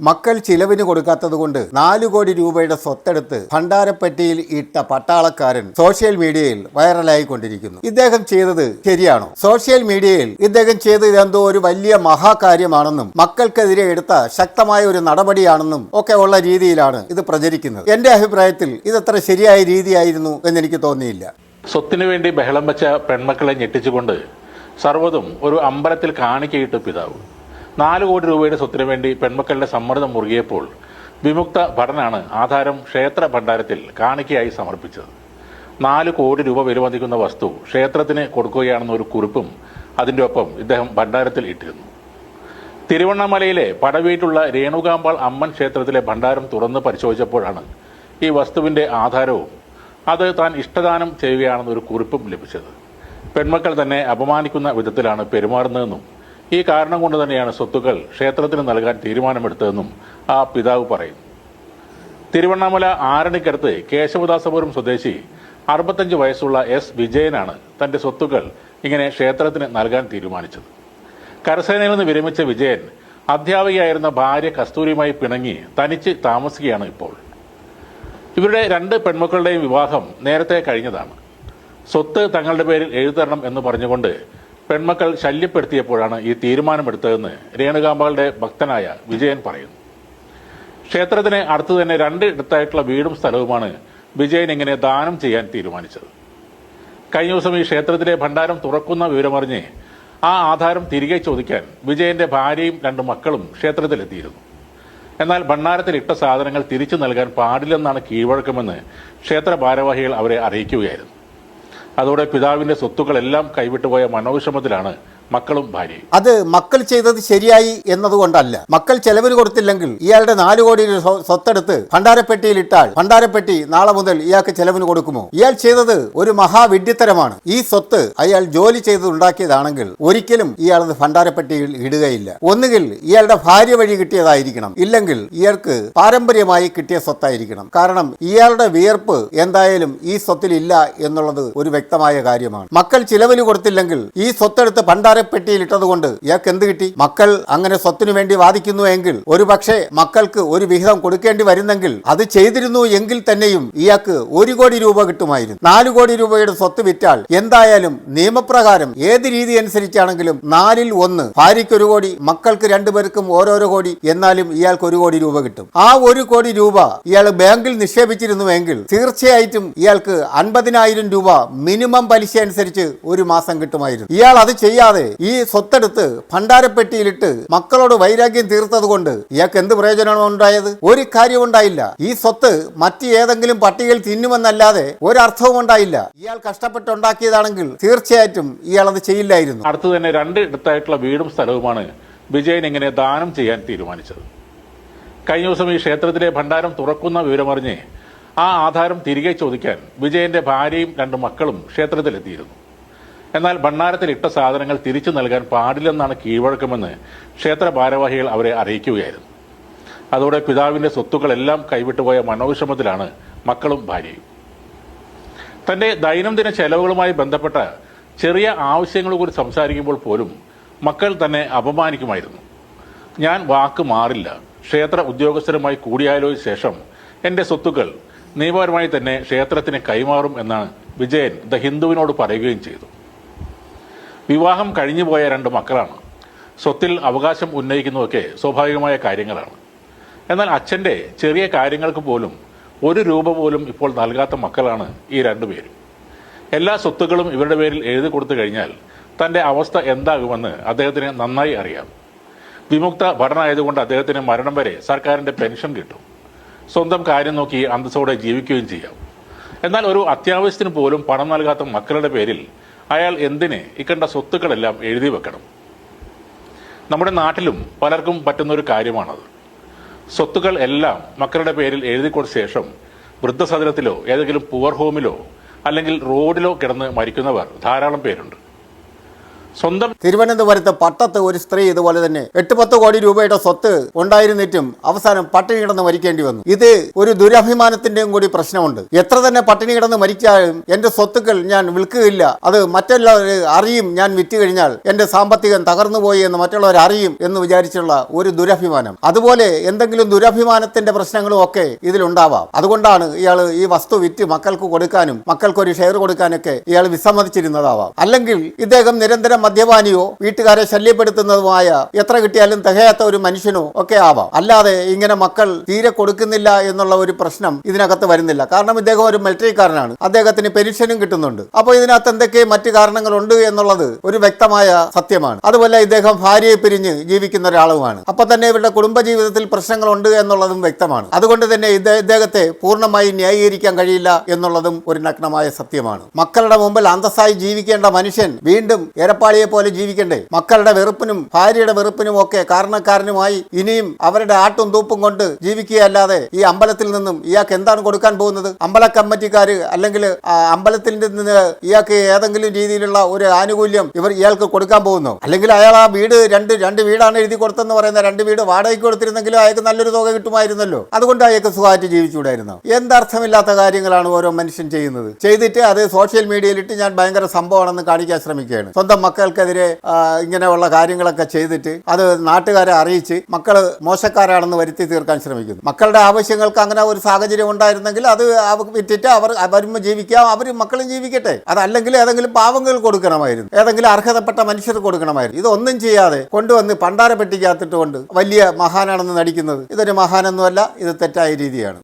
മക്കൾ ചിലവിന് കൊടുക്കാത്തതുകൊണ്ട് നാലു കോടി രൂപയുടെ സ്വത്തെടുത്ത് ഭണ്ഡാരപ്പെട്ടിയിൽ ഇട്ട പട്ടാളക്കാരൻ സോഷ്യൽ മീഡിയയിൽ വൈറലായിക്കൊണ്ടിരിക്കുന്നു. ഇദ്ദേഹം ചെയ്തത് ശരിയാണോ? സോഷ്യൽ മീഡിയയിൽ ഇദ്ദേഹം ചെയ്ത് ഇതെന്തോ ഒരു വലിയ മഹാകാര്യമാണെന്നും മക്കൾക്കെതിരെ എടുത്ത ശക്തമായ ഒരു നടപടിയാണെന്നും ഒക്കെ ഉള്ള രീതിയിലാണ് ഇത് പ്രചരിക്കുന്നത്. എന്റെ അഭിപ്രായത്തിൽ ഇതത്ര ശരിയായ രീതിയായിരുന്നു എന്ന് എനിക്ക് തോന്നിയില്ല. സ്വത്തിനു വേണ്ടി ബഹളം വെച്ച പെൺമക്കളെ ഞെട്ടിച്ചുകൊണ്ട് സർവതും ഒരു അമ്പലത്തിൽ കാണിക്കയിട്ട് പിതാവ്. നാല് കോടി രൂപയുടെ സ്വത്തിനു വേണ്ടി പെൺമക്കളുടെ സമ്മർദ്ദം മുറുകിയപ്പോൾ വിമുക്ത ഭടനാണ് ആധാരം ക്ഷേത്ര ഭണ്ഡാരത്തിൽ കാണിക്കയായി സമർപ്പിച്ചത്. നാല് കോടി രൂപ വിലമതിക്കുന്ന വസ്തു ക്ഷേത്രത്തിന് കൊടുക്കുകയാണെന്ന ഒരു കുറിപ്പും അതിന്റെ ഒപ്പം ഇദ്ദേഹം ഭണ്ഡാരത്തിൽ ഇട്ടിരുന്നു. തിരുവണ്ണാമലയിലെ പടവീട്ടുള്ള രേണുകാമ്പാൾ അമ്മൻ ക്ഷേത്രത്തിലെ ഭണ്ഡാരം തുറന്ന് പരിശോധിച്ചപ്പോഴാണ് ഈ വസ്തുവിന്റെ ആധാരവും അത് താൻ ഇഷ്ടദാനം ചെയ്യുകയാണെന്നൊരു കുറിപ്പും ലഭിച്ചത്. പെൺമക്കൾ തന്നെ അപമാനിക്കുന്ന വിധത്തിലാണ് പെരുമാറുന്നതെന്നും ഈ കാരണം കൊണ്ട് തന്നെയാണ് സ്വത്തുക്കൾ ക്ഷേത്രത്തിന് നൽകാൻ തീരുമാനമെടുത്തതെന്നും ആ പിതാവ് പറയുന്നു. തിരുവണ്ണാമല ആരണിക്കടുത്ത് കേശവദാസപുരം സ്വദേശി അറുപത്തഞ്ച് വയസ്സുള്ള എസ് വിജയനാണ് തന്റെ സ്വത്തുക്കൾ ഇങ്ങനെ ക്ഷേത്രത്തിന് നൽകാൻ തീരുമാനിച്ചത്. കരസേനയിൽ നിന്ന് വിരമിച്ച വിജയൻ അധ്യാപികയായിരുന്ന ഭാര്യ കസ്തൂരിയുമായി പിണങ്ങി തനിച്ച് താമസിക്കുകയാണ് ഇപ്പോൾ. ഇവരുടെ രണ്ട് പെൺമക്കളുടെയും വിവാഹം നേരത്തെ കഴിഞ്ഞതാണ്. സ്വത്ത് തങ്ങളുടെ പേരിൽ എഴുതരണം എന്ന് പറഞ്ഞുകൊണ്ട് പെൺമക്കൾ ശല്യപ്പെടുത്തിയപ്പോഴാണ് ഈ തീരുമാനമെടുത്തതെന്ന് രേണുകാമ്പാളുടെ ഭക്തനായ വിജയൻ പറയുന്നു. ക്ഷേത്രത്തിന് അടുത്ത് തന്നെ രണ്ട് ഇടത്തായിട്ടുള്ള വീടും സ്ഥലവുമാണ് വിജയൻ ഇങ്ങനെ ദാനം ചെയ്യാൻ തീരുമാനിച്ചത്. കഴിഞ്ഞ ദിവസം ഈ ക്ഷേത്രത്തിലെ ഭണ്ഡാരം തുറക്കുന്ന വിവരമറിഞ്ഞ് ആ ആധാരം തിരികെ ചോദിക്കാൻ വിജയന്റെ ഭാര്യയും രണ്ട് മക്കളും ക്ഷേത്രത്തിലെത്തിയിരുന്നു. എന്നാൽ ഭണ്ഡാരത്തിൽ ഇട്ട സാധനങ്ങൾ തിരിച്ചു നൽകാൻ പാടില്ലെന്നാണ് കീഴ്വഴക്കമെന്ന് ക്ഷേത്ര ഭാരവാഹികൾ അവരെ അറിയിക്കുകയായിരുന്നു. അതോടെ പിതാവിന്റെ സ്വത്തുക്കളെല്ലാം കൈവിട്ടുപോയ മനോവിഷമത്തിലാണ് മക്കളും ഭാര്യയും. അത് മക്കൾ ചെയ്തത് ശരിയായി എന്നതുകൊണ്ടല്ല. മക്കൾ ചെലവിന് കൊടുത്തില്ലെങ്കിൽ ഇയാളുടെ നാലു കോടി സ്വത്തെടുത്ത് ഭണ്ഡാരപ്പെട്ടിയിൽ ഇട്ടാൽ ഭണ്ഡാരപ്പെട്ടി നാളെ മുതൽ ഇയാൾക്ക് ചെലവിന് കൊടുക്കുമോ? ഇയാൾ ചെയ്തത് ഒരു മഹാവിഡ്ഢിത്തരമാണ്. ഈ സ്വത്ത് അയാൾ ജോലി ചെയ്ത് ഉണ്ടാക്കിയതാണെങ്കിൽ ഒരിക്കലും ഇയാൾ അത് ഭണ്ഡാരപ്പെട്ടിയിൽ ഇടുകയില്ല. ഒന്നുകിൽ ഇയാളുടെ ഭാര്യ വഴി കിട്ടിയതായിരിക്കണം. ഇല്ലെങ്കിൽ ഇയാൾക്ക് പാരമ്പര്യമായി കിട്ടിയ സ്വത്തായിരിക്കണം. കാരണം ഇയാളുടെ വിയർപ്പ് എന്തായാലും ഈ സ്വത്തിൽ ഇല്ല എന്നുള്ളത് ഒരു വ്യക്തമായ കാര്യമാണ്. മക്കൾ ചിലവിന് കൊടുത്തില്ലെങ്കിൽ ഈ സ്വത്തെടുത്ത് ഭണ്ഡാരപ്പെട്ടിയിൽ ഇട്ടതുകൊണ്ട് ഇയാൾക്ക് എന്ത് കിട്ടി? മക്കൾ അങ്ങനെ സ്വത്തിനു വേണ്ടി വാദിക്കുന്നു എങ്കിൽ ഒരു പക്ഷേ മക്കൾക്ക് ഒരു വിഹിതം കൊടുക്കേണ്ടി വരുന്നെങ്കിൽ അത് ചെയ്തിരുന്നു എങ്കിൽ തന്നെയും ഇയാൾക്ക് ഒരു കോടി രൂപ കിട്ടുമായിരുന്നു. നാല് കോടി രൂപയുടെ സ്വത്ത് വിറ്റാൽ എന്തായാലും നിയമപ്രകാരം ഏത് രീതി അനുസരിച്ചാണെങ്കിലും നാലിൽ ഒന്ന് ഭാര്യയ്ക്ക് ഒരു കോടി മക്കൾക്ക് രണ്ടുപേർക്കും ഓരോരോ കോടി എന്നാലും ഇയാൾക്ക് ഒരു കോടി രൂപ കിട്ടും. ആ ഒരു കോടി രൂപ ഇയാൾ ബാങ്കിൽ നിക്ഷേപിച്ചിരുന്നുവെങ്കിൽ തീർച്ചയായിട്ടും ഇയാൾക്ക് അൻപതിനായിരം രൂപ മിനിമം പലിശ അനുസരിച്ച് ഒരു മാസം കിട്ടുമായിരുന്നു. ഇയാൾ അത് ചെയ്യാതെ ഈ സ്വത്തെടുത്ത് ഭണ്ഡാരപ്പെട്ടിയിലിട്ട് മക്കളോട് വൈരാഗ്യം തീർത്തത് കൊണ്ട് ഇയാൾക്ക് എന്ത് പ്രയോജനമാണ് ഉണ്ടായത്? ഒരു കാര്യവും ഉണ്ടായില്ല. ഈ സ്വത്ത് മറ്റ് ഏതെങ്കിലും പട്ടികയിൽ തിന്നുമെന്നല്ലാതെ ഒരർത്ഥവും ഉണ്ടായില്ല. ഇയാൾ കഷ്ടപ്പെട്ടുണ്ടാക്കിയതാണെങ്കിൽ തീർച്ചയായിട്ടും ഇയാൾ അത് ചെയ്യില്ലായിരുന്നു. അടുത്ത് തന്നെ രണ്ട് ഇടത്തായിട്ടുള്ള വീടും സ്ഥലവുമാണ് വിജയൻ ഇങ്ങനെ ദാനം ചെയ്യാൻ തീരുമാനിച്ചത്. കഴിഞ്ഞ ദിവസം ഈ ക്ഷേത്രത്തിലെ ഭണ്ഡാരം തുറക്കുന്ന വിവരമറിഞ്ഞ് ആ ആധാരം തിരികെ ചോദിക്കാൻ വിജയന്റെ ഭാര്യയും രണ്ട് മക്കളും ക്ഷേത്രത്തിലെത്തിയിരുന്നു. എന്നാൽ ഭണ്ഡാരത്തിൽ ഇട്ട സാധനങ്ങൾ തിരിച്ചു നൽകാൻ പാടില്ലെന്നാണ് കീഴ്വഴക്കമെന്ന് ക്ഷേത്ര ഭാരവാഹികൾ അവരെ അറിയിക്കുകയായിരുന്നു. അതോടെ പിതാവിന്റെ സ്വത്തുക്കളെല്ലാം കൈവിട്ടുപോയ മനോവിഷമത്തിലാണ് മക്കളും ഭാര്യയും. തന്റെ ദൈനംദിന ചെലവുകളുമായി ബന്ധപ്പെട്ട ചെറിയ ആവശ്യങ്ങളെ കുറിച്ച് സംസാരിക്കുമ്പോൾ പോലും മക്കൾ തന്നെ അപമാനിക്കുമായിരുന്നു. ഞാൻ വാക്ക് മാറില്ല. ക്ഷേത്ര ഉദ്യോഗസ്ഥരുമായി കൂടിയാലോചിച്ച ശേഷം എന്റെ സ്വത്തുക്കൾ നിയമപരമായി തന്നെ ക്ഷേത്രത്തിന് കൈമാറും എന്നാണ് വിജയൻ ദ ഹിന്ദുവിനോട് പറയുകയും ചെയ്തു. വിവാഹം കഴിഞ്ഞു പോയ രണ്ട് മക്കളാണ്. സ്വത്തിൽ അവകാശം ഉന്നയിക്കുന്നതൊക്കെ സ്വാഭാവികമായ കാര്യങ്ങളാണ്. എന്നാൽ അച്ഛന്റെ ചെറിയ കാര്യങ്ങൾക്ക് പോലും ഒരു രൂപ പോലും ഇപ്പോൾ നൽകാത്ത മക്കളാണ് ഈ രണ്ടുപേരും എല്ലാ സ്വത്തുക്കളും ഇവരുടെ പേരിൽ എഴുതി കൊടുത്തു കഴിഞ്ഞാൽ തന്റെ അവസ്ഥ എന്താകുമെന്ന് അദ്ദേഹത്തിന് നന്നായി അറിയാം. വിമുക്ത ഭടനായതുകൊണ്ട് അദ്ദേഹത്തിന് മരണം വരെ സർക്കാരിന്റെ പെൻഷൻ കിട്ടും. സ്വന്തം കാര്യം നോക്കി അന്തസ്സോടെ ജീവിക്കുകയും ചെയ്യാം. എന്നാൽ ഒരു അത്യാവശ്യത്തിന് പോലും പണം നൽകാത്ത മക്കളുടെ പേരിൽ അയാൾ എന്തിന് ഇക്കണ്ട സ്വത്തുക്കളെല്ലാം എഴുതി വെക്കണം? നമ്മുടെ നാട്ടിലും പലർക്കും പറ്റുന്ന ഒരു കാര്യമാണത്. സ്വത്തുക്കൾ എല്ലാം മക്കളുടെ പേരിൽ എഴുതി കൊടുത്ത ശേഷം വൃദ്ധസദനത്തിലോ ഏതെങ്കിലും പുവർ ഹോമിലോ അല്ലെങ്കിൽ റോഡിലോ കിടന്ന് മരിക്കുന്നവർ ധാരാളം പേരുണ്ട്. സ്വന്തം തിരുവനന്തപുരത്ത് പട്ടത്ത് ഒരു സ്ത്രീ ഇതുപോലെ തന്നെ എട്ട് പത്ത് കോടി രൂപയുടെ സ്വത്ത് ഉണ്ടായിരുന്നിട്ടും അവസാനം പട്ടിണി കിടന്ന് മരിക്കേണ്ടി വന്നു. ഇത് ഒരു ദുരഭിമാനത്തിന്റെയും കൂടി പ്രശ്നമുണ്ട്. എത്ര തന്നെ പട്ടിണി കിടന്ന് മരിച്ചാലും എന്റെ സ്വത്തുക്കൾ ഞാൻ വിൽക്കുകയില്ല. അത് മറ്റുള്ളവർ അറിയും. ഞാൻ വിറ്റ് കഴിഞ്ഞാൽ എന്റെ സാമ്പത്തികം തകർന്നു പോയി എന്ന് മറ്റുള്ളവർ അറിയും എന്ന് വിചാരിച്ചുള്ള ഒരു ദുരഭിമാനം. അതുപോലെ എന്തെങ്കിലും ദുരഭിമാനത്തിന്റെ പ്രശ്നങ്ങളും ഒക്കെ ഇതിലുണ്ടാവാം. അതുകൊണ്ടാണ് ഇയാൾ ഈ വസ്തു വിറ്റ് മക്കൾക്ക് കൊടുക്കാനും മക്കൾക്ക് ഒരു ഷെയർ കൊടുക്കാനൊക്കെ ഇയാൾ വിസമ്മതിച്ചിരുന്നതാവാം. അല്ലെങ്കിൽ ഇദ്ദേഹം നിരന്തരം മദ്യപാനിയോ വീട്ടുകാരെ ശല്യപ്പെടുത്തുന്നതുമായ എത്ര കിട്ടിയാലും തികയാത്ത ഒരു മനുഷ്യനോ ഒക്കെ ആവാം. അല്ലാതെ ഇങ്ങനെ മക്കൾ തീരെ കൊടുക്കുന്നില്ല എന്നുള്ള ഒരു പ്രശ്നം ഇതിനകത്ത് വരുന്നില്ല. കാരണം ഇദ്ദേഹം ഒരു മിലിറ്ററിക്കാരനാണ്. അദ്ദേഹത്തിന് പെൻഷനും കിട്ടുന്നുണ്ട്. അപ്പോൾ ഇതിനകത്ത് എന്തൊക്കെ മറ്റു കാരണങ്ങളുണ്ട് എന്നുള്ളത് ഒരു വ്യക്തമായ സത്യമാണ്. അതുപോലെ ഇദ്ദേഹം ഭാര്യയെ പിരിഞ്ഞ് ജീവിക്കുന്ന ഒരാളുമാണ്. അപ്പൊ തന്നെ ഇവരുടെ കുടുംബജീവിതത്തിൽ പ്രശ്നങ്ങളുണ്ട് എന്നുള്ളതും വ്യക്തമാണ്. അതുകൊണ്ട് തന്നെ ഇദ്ദേ- ഇദ്ദേഹത്തെ പൂർണമായി ന്യായീകരിക്കാൻ കഴിയില്ല എന്നുള്ളതും ഒരു നഗ്നമായ സത്യമാണ്. മക്കളുടെ മുമ്പിൽ അന്തസ്സായി ജീവിക്കേണ്ട മനുഷ്യൻ വീണ്ടും എരപ്പാളിയെ പോലെ ജീവിക്കണ്ടേ? മക്കളുടെ വെറുപ്പിനും ഭാര്യയുടെ വെറുപ്പിനും ഒക്കെ കാരണക്കാരനുമായി ഇനിയും അവരുടെ ആട്ടും തൂപ്പും കൊണ്ട് ജീവിക്കുകയല്ലാതെ ഈ അമ്പലത്തിൽ നിന്നും ഇയാൾക്ക് എന്താണ് കൊടുക്കാൻ പോകുന്നത്? അമ്പല കമ്മിറ്റിക്കാർ അല്ലെങ്കിൽ അമ്പലത്തിൽ നിന്ന് ഇയാൾക്ക് ഏതെങ്കിലും രീതിയിലുള്ള ഒരു ആനുകൂല്യം ഇവർ ഇയാൾക്ക് കൊടുക്കാൻ പോകുന്നു? അല്ലെങ്കിൽ അയാൾ ആ വീട് രണ്ട് രണ്ട് വീടാണ് എഴുതി കൊടുത്തെന്ന് പറയുന്ന രണ്ട് വീട് വാടകയ്ക്ക് കൊടുത്തിരുന്നെങ്കിലും അയാൾക്ക് നല്ലൊരു തുക കിട്ടുമായിരുന്നല്ലോ. അതുകൊണ്ട് അയാൾക്ക് സുഖമായിട്ട് ജീവിച്ചുകൂടായിരുന്നു? എന്തർത്ഥമില്ലാത്ത കാര്യങ്ങളാണ് ഓരോ മനുഷ്യൻ ചെയ്യുന്നത്? ചെയ്തിട്ട് അത് സോഷ്യൽ മീഡിയയിലിട്ട് ഞാൻ ഭയങ്കര സംഭവമാണെന്ന് കാണിക്കാൻ ശ്രമിക്കുകയാണ്. സ്വന്തം മക്കൾക്കെതിരെ ആ, ഇങ്ങനെയുള്ള കാര്യങ്ങളൊക്കെ ചെയ്തിട്ട് അത് നാട്ടുകാരെ അറിയിച്ച് മക്കൾ മോശക്കാരാണെന്ന് വരുത്തി തീർക്കാൻ ശ്രമിക്കുന്നു. മക്കളുടെ ആവശ്യങ്ങൾക്ക് അങ്ങനെ ഒരു സാഹചര്യം ഉണ്ടായിരുന്നെങ്കിൽ അത് വിറ്റിട്ട് അവർ അവരും ജീവിക്കാം അവർ മക്കളും ജീവിക്കട്ടെ. അതല്ലെങ്കിൽ ഏതെങ്കിലും പാവങ്ങൾ കൊടുക്കണമായിരുന്നു. ഏതെങ്കിലും അർഹതപ്പെട്ട മനുഷ്യർ കൊടുക്കണമായിരുന്നു. ഇതൊന്നും ചെയ്യാതെ കൊണ്ടുവന്ന് പണ്ടാര പെട്ടിക്കകത്തിട്ട് കൊണ്ട് വലിയ മഹാനാണെന്ന് നടിക്കുന്നത്. ഇതൊരു മഹാനൊന്നുമല്ല ഇത് തെറ്റായ രീതിയാണ്.